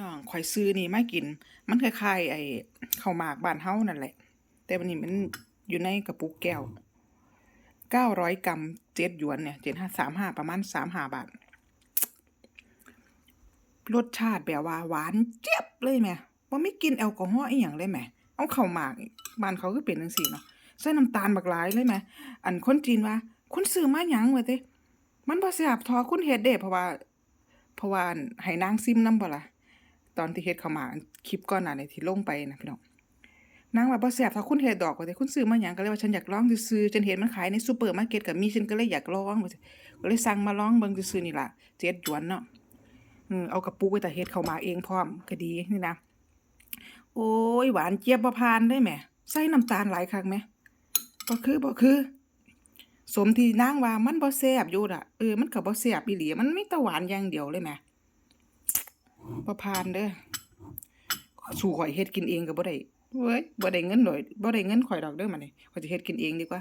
น้องข่อยซื้อนี่มากิน มันคล้ายๆไอ้ข้าวหมากบ้านเฮานั่นแหละ แต่วันนี้มันอยู่ในกระปุกแก้ว900กรัมเจ็ดหยวนเนี่ย7535ประมาณ35บาท รสชาติแบบว่าหวานเจี๊ยบเลยแหม่บ่มีกินแอลกอฮอล์อีหยังเลยแหมเอาข้าวหมากบ้านเขาคือเป็นจังซี่เนาะใส่น้ำตาลบักหลายเลยแหมอันคนจีนว่าคุณซื้อมาหยังวะเต้มันบ่แซ่บทอคุณเฮ็ดเด้เพราะว่าเพราะว่าให้นางซิมนำบ่ล่ะ ตอนที่เฮ็ดเข้ามาคลิปก่อนหน้านี้ที่ลงไปนะพี่น้องนางว่าบ่แซ่บถ้าคุณเฮ็ดดอกว่าแต่คุณซื้อมาหยังก็เลยว่าฉันอยากลองซื่อฉันเห็นมันขายในซูเปอร์มาร์เก็ตก็มีฉันก็เลยอยากลองก็เลยสั่งมาลองเบิ่งซื่อนี่ล่ะ7หยวนเนาะอือเอากระปุกไว้แต่เฮ็ดเข้ามาเองพร้อมก็ดีนี่นะโอ้ยหวานเจี๊ยบบ่ผ่านได้แหมใส่น้ำตาลหลายคักแหมบ่คือบ่คือ สมที่นางว่ามันบ่แซ่บอยู่ล่ะเออมันก็บ่แซ่บอีหลีมันมีแต่หวานอย่างเดียวเลยแหม บ่ผ่านเด้อสู่ข่อยเฮ็ดกินเองก็บ่ได้เว้ยบ่ได้เงินดอกบ่ได้เงินข่อยดอกเด้อมันนี่ข่อยจะเฮ็ดกินเองดีกว่า